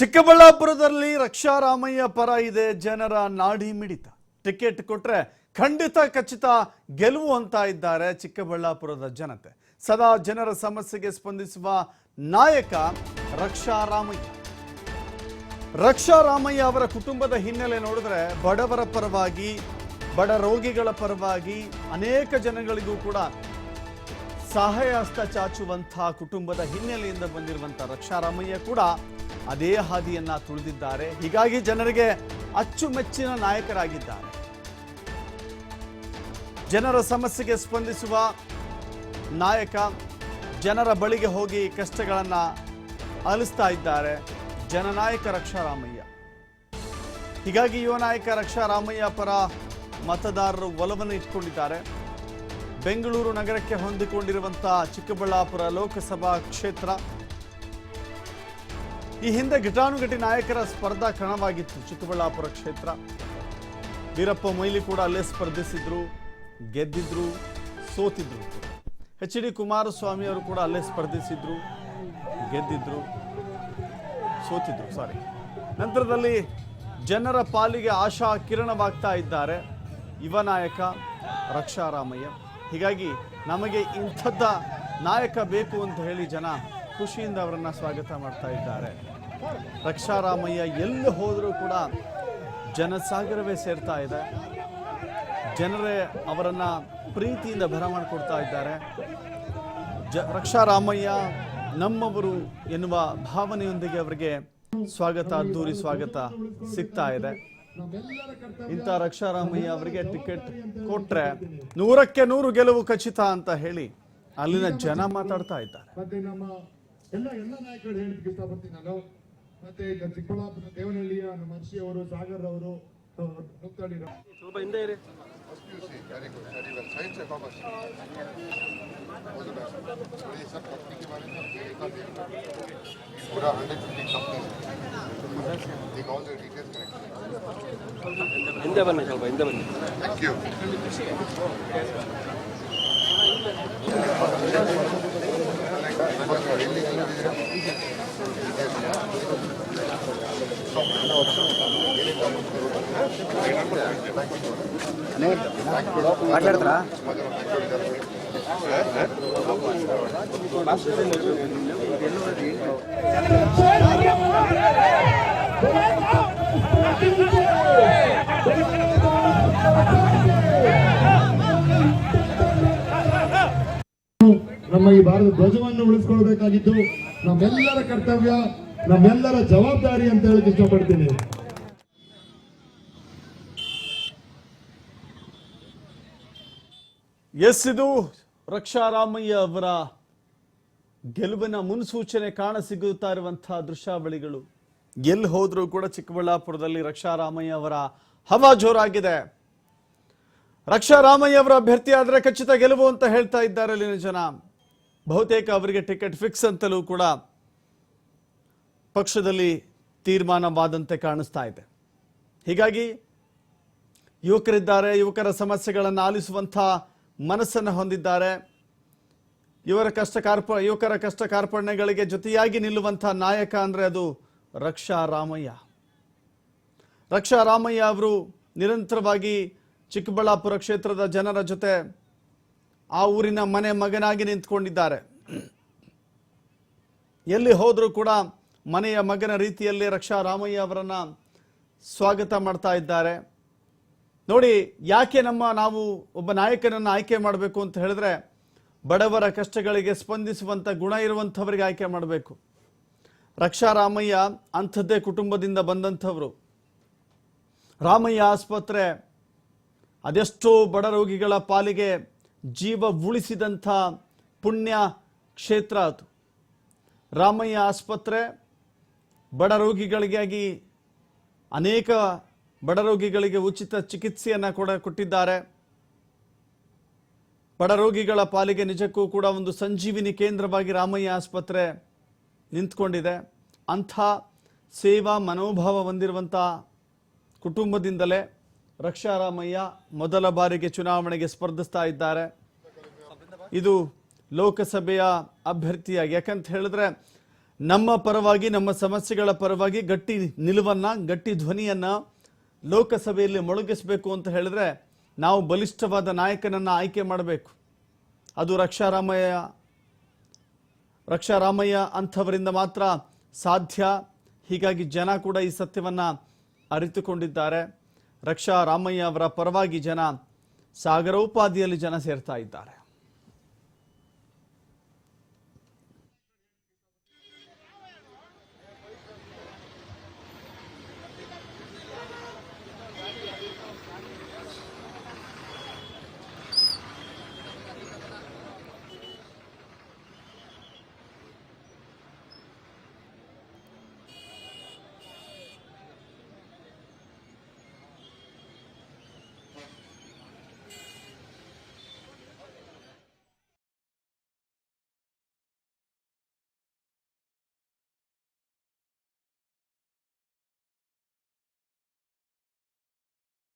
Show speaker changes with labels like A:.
A: ಚಿಕ್ಕಬಳ್ಳಾಪುರದಲ್ಲಿ ರಕ್ಷಾರಾಮಯ್ಯ ಪರ ಇದೆ ಜನರ ನಾಡಿ ಮಿಡಿತ. ಟಿಕೆಟ್ ಕೊಟ್ರೆ ಖಂಡಿತ ಖಚಿತ ಗೆಲುವು ಅಂತ ಇದ್ದಾರೆ ಚಿಕ್ಕಬಳ್ಳಾಪುರದ ಜನತೆ. ಸದಾ ಜನರ ಸಮಸ್ಯೆಗೆ ಸ್ಪಂದಿಸುವ ನಾಯಕ ರಕ್ಷಾರಾಮಯ್ಯ. ರಕ್ಷಾರಾಮಯ್ಯ ಅವರ ಕುಟುಂಬದ ಹಿನ್ನೆಲೆ ನೋಡಿದ್ರೆ ಬಡವರ ಪರವಾಗಿ, ಬಡ ರೋಗಿಗಳ ಪರವಾಗಿ ಅನೇಕ ಜನಗಳಿಗೂ ಕೂಡ ಸಹಾಯ ಹಸ್ತ ಚಾಚುವಂತಹ ಕುಟುಂಬದ ಹಿನ್ನೆಲೆಯಿಂದ ಬಂದಿರುವಂತಹ ರಕ್ಷಾರಾಮಯ್ಯ ಕೂಡ ಅದೇ ಹಾದಿಯನ್ನು ತುಳಿದಿದ್ದಾರೆ. ಹೀಗಾಗಿ ಜನರಿಗೆ ಅಚ್ಚುಮೆಚ್ಚಿನ ನಾಯಕರಾಗಿದ್ದಾರೆ. ಜನರ ಸಮಸ್ಯೆಗೆ ಸ್ಪಂದಿಸುವ ನಾಯಕ ಜನರ ಬಳಿಗೆ ಹೋಗಿ ಕಷ್ಟಗಳನ್ನು ಅಲಿಸ್ತಾ ಇದ್ದಾರೆ. ಜನನಾಯಕ ರಕ್ಷಾರಾಮಯ್ಯ. ಹೀಗಾಗಿ ಯುವ ನಾಯಕ ರಕ್ಷಾರಾಮಯ್ಯ ಪರ ಮತದಾರರು ಒಲವನ್ನು ಇಟ್ಕೊಂಡಿದ್ದಾರೆ ಬೆಂಗಳೂರು ನಗರಕ್ಕೆ ಹೊಂದಿಕೊಂಡಿರುವಂಥ ಚಿಕ್ಕಬಳ್ಳಾಪುರ ಲೋಕಸಭಾ ಕ್ಷೇತ್ರ ಈ ಹಿಂದೆ ಘಟಾನುಘಟಿ ನಾಯಕರ ಸ್ಪರ್ಧಾ ಕಣವಾಗಿತ್ತು ಚಿಕ್ಕಬಳ್ಳಾಪುರ ಕ್ಷೇತ್ರ. ವೀರಪ್ಪ ಮೊಯ್ಲಿ ಕೂಡ ಅಲ್ಲೇ ಸ್ಪರ್ಧಿಸಿದ್ರು, ಗೆದ್ದಿದ್ರು, ಸೋತಿದ್ರು. ಎಚ್ ಡಿ ಕುಮಾರಸ್ವಾಮಿ ಅವರು ಕೂಡ ಅಲ್ಲೇ ಸ್ಪರ್ಧಿಸಿದ್ರು, ಗೆದ್ದಿದ್ರು, ಸೋತಿದ್ರು ಸಾರಿ ನಂತರದಲ್ಲಿ ಜನರ ಪಾಲಿಗೆ ಆಶಾ ಕಿರಣವಾಗ್ತಾ ಇದ್ದಾರೆ. ಯುವ ನಾಯಕ ರಕ್ಷಾರಾಮಯ್ಯ. ಹೀಗಾಗಿ ನಮಗೆ ಇಂಥದ್ದ ನಾಯಕ ಬೇಕು ಅಂತ ಹೇಳಿ ಜನ ಖುಷಿಯಿಂದ ಅವರನ್ನು ಸ್ವಾಗತ ಮಾಡ್ತಾ ಇದ್ದಾರೆ. ರಕ್ಷಾರಾಮಯ್ಯ ಎಲ್ಲಿ ಹೋದರೂ ಕೂಡ ಜನಸಾಗರವೇ ಸೇರ್ತಾ ಇದೆ. ಜನರೇ ಅವರನ್ನು ಪ್ರೀತಿಯಿಂದ ಬರಮಾಡಿಕೊಡ್ತಾ ಇದ್ದಾರೆ. ಜ, ರಕ್ಷಾರಾಮಯ್ಯ ನಮ್ಮವರು ಎನ್ನುವ ಭಾವನೆಯೊಂದಿಗೆ ಅವರಿಗೆ ಸ್ವಾಗತ ಅದ್ದೂರಿ ಸ್ವಾಗತ ಸಿಗ್ತಾ ಇದೆ. ಇಂಥ ರಕ್ಷಾರಾಮಯ್ಯ ಅವರಿಗೆ ಟಿಕೆಟ್ ಕೊಟ್ರೆ ನೂರಕ್ಕೆ ನೂರು ಗೆಲುವು ಖಚಿತ ಅಂತ ಹೇಳಿ ಅಲ್ಲಿನ ಜನ ಮಾತಾಡ್ತಾ ಇದ್ದಾರೆ.
B: ಮತ್ತೆ ಈಗ ಚಿಕ್ಕಬಳ್ಳಾಪುರ ದೇವನಹಳ್ಳಿಯ ಮಹರ್ಷಿ ಅವರು ಸಾಗರ್ ಅವರು
C: ಸ್ವಲ್ಪ ಹಿಂದೆ ಇರಿ.
D: ಹಿಂದೆ ಬನ್ನಿ ಸ್ವಲ್ಪ ಹಿಂದೆ ಬನ್ನಿ.
C: ಥ್ಯಾಂಕ್ ಯು
D: ಮಾತಾಡ್ತಾರಾ?
B: ನಮ್ಮ ಈ ಭಾರತ ಧ್ವಜವನ್ನು ಉಳಿಸ್ಕೊಳ್ಬೇಕಾಗಿದ್ದು ನಮ್ಮೆಲ್ಲರ ಕರ್ತವ್ಯ ನಮ್ಮೆಲ್ಲರ ಜವಾಬ್ದಾರಿ ಅಂತ ಹೇಳಕ್ ಇಷ್ಟಪಡ್ತೀನಿ.
A: ಎಸ್, ಇದು ರಕ್ಷಾರಾಮಯ್ಯ ಅವರ ಗೆಲುವಿನ ಮುನ್ಸೂಚನೆ ಕಾಣ ಸಿಗುತ್ತಾ ಇರುವಂತಹ ದೃಶ್ಯಾವಳಿಗಳು. ಎಲ್ಲಿ ಹೋದ್ರೂ ಕೂಡ ಚಿಕ್ಕಬಳ್ಳಾಪುರದಲ್ಲಿ ರಕ್ಷಾರಾಮಯ್ಯ ಅವರ ಹವಾ ಜೋರಾಗಿದೆ. ರಕ್ಷಾರಾಮಯ್ಯ ಅವರ ಅಭ್ಯರ್ಥಿ ಆದರೆ ಖಚಿತ ಗೆಲುವು ಅಂತ ಹೇಳ್ತಾ ಇದ್ದಾರೆ ಅಲ್ಲಿನ ಜನ. ಬಹುತೇಕ ಅವರಿಗೆ ಟಿಕೆಟ್ ಫಿಕ್ಸ್ ಅಂತಲೂ ಕೂಡ ಪಕ್ಷದಲ್ಲಿ ತೀರ್ಮಾನವಾದಂತೆ ಕಾಣಿಸ್ತಾ ಇದೆ. ಹೀಗಾಗಿ ಯುವಕರಿದ್ದಾರೆ, ಯುವಕರ ಸಮಸ್ಯೆಗಳನ್ನು ಆಲಿಸುವಂಥ ಮನಸ್ಸನ್ನು ಹೊಂದಿದ್ದಾರೆ. ಇವರ ಕಷ್ಟ ಕಾರ್ಪ, ಯುವಕರ ಕಷ್ಟ ಕಾರ್ಪಣ್ಯಗಳಿಗೆ ಜೊತೆಯಾಗಿ ನಿಲ್ಲುವಂಥ ನಾಯಕ ಅಂದರೆ ಅದು ರಕ್ಷಾ ರಾಮಯ್ಯ ರಕ್ಷಾ ರಾಮಯ್ಯ ಅವರು ನಿರಂತರವಾಗಿ ಚಿಕ್ಕಬಳ್ಳಾಪುರ ಕ್ಷೇತ್ರದ ಜನರ ಜೊತೆ ಆ ಊರಿನ ಮನೆ ಮಗನಾಗಿ ನಿಂತ್ಕೊಂಡಿದ್ದಾರೆ. ಎಲ್ಲಿ ಹೋದರೂ ಕೂಡ ಮನೆಯ ಮಗನ ರೀತಿಯಲ್ಲಿ ರಕ್ಷಾ ರಾಮಯ್ಯ ಅವರನ್ನ ಸ್ವಾಗತ ಮಾಡ್ತಾ ಇದ್ದಾರೆ. ನೋಡಿ, ಯಾಕೆ ನಮ್ಮ ನಾವು ಒಬ್ಬ ನಾಯಕನನ್ನು ಆಯ್ಕೆ ಮಾಡಬೇಕು ಅಂತ ಹೇಳಿದ್ರೆ, ಬಡವರ ಕಷ್ಟಗಳಿಗೆ ಸ್ಪಂದಿಸುವಂಥ ಗುಣ ಇರುವಂಥವರಿಗೆ ಆಯ್ಕೆ ಮಾಡಬೇಕು. ರಕ್ಷಾ ರಾಮಯ್ಯ ಅಂಥದ್ದೇ ಕುಟುಂಬದಿಂದ ಬಂದಂಥವರು. ರಾಮಯ್ಯ ಆಸ್ಪತ್ರೆ ಅದೆಷ್ಟೋ ಬಡ ರೋಗಿಗಳ ಪಾಲಿಗೆ ಜೀವ ಉಳಿಸಿದಂಥ ಪುಣ್ಯ ಕ್ಷೇತ್ರ ಅದು. ರಾಮಯ್ಯ ಆಸ್ಪತ್ರೆ ಬಡ ರೋಗಿಗಳಿಗಾಗಿ ಅನೇಕ ಬಡ ರೋಗಿಗಳಿಗೆ ಉಚಿತ ಚಿಕಿತ್ಸೆಯನ್ನು ಕೂಡ ಕೊಟ್ಟಿದ್ದಾರೆ. ಬಡ ರೋಗಿಗಳ ಪಾಲಿಗೆ ನಿಜಕ್ಕೂ ಕೂಡ ಒಂದು ಸಂಜೀವಿನಿ ಕೇಂದ್ರವಾಗಿ ರಾಮಯ್ಯ ಆಸ್ಪತ್ರೆ ನಿಂತ್ಕೊಂಡಿದೆ. ಅಂಥ ಸೇವಾ ಮನೋಭಾವ ಹೊಂದಿರುವಂಥ ಕುಟುಂಬದಿಂದಲೇ ರಕ್ಷಾ ರಾಮಯ್ಯ ಮೊದಲ ಬಾರಿಗೆ ಚುನಾವಣೆಗೆ ಸ್ಪರ್ಧಿಸ್ತಾ ಇದ್ದಾರೆ. ಇದು ಲೋಕಸಭೆಯ ಅಭ್ಯರ್ಥಿಯಾಗಿ ಯಾಕಂತ ಹೇಳಿದ್ರೆ ನಮ್ಮ ಪರವಾಗಿ, ನಮ್ಮ ಸಮಸ್ಯೆಗಳ ಪರವಾಗಿ ಗಟ್ಟಿ ನಿಲುವನ್ನ, ಗಟ್ಟಿ ಧ್ವನಿಯನ್ನ ಲೋಕಸಭೆಯಲ್ಲಿ ಮೊಳಗಿಸಬೇಕು ಅಂತ ಹೇಳಿದ್ರೆ ನಾವು ಬಲಿಷ್ಠವಾದ ನಾಯಕನನ್ನ ಆಯ್ಕೆ ಮಾಡಬೇಕು. ಅದು ರಕ್ಷಾರಾಮಯ್ಯ ರಕ್ಷಾರಾಮಯ್ಯ ಅಂಥವರಿಂದ ಮಾತ್ರ ಸಾಧ್ಯ. ಹೀಗಾಗಿ ಜನ ಕೂಡ ಈ ಸತ್ಯವನ್ನ ಅರಿತುಕೊಂಡಿದ್ದಾರೆ. ರಕ್ಷಾರಾಮಯ್ಯ ಅವರ ಪರವಾಗಿ ಜನ ಸಾಗರೋಪಾದಿಯಲ್ಲಿ ಜನ ಸೇರ್ತಾ ಇದ್ದಾರೆ.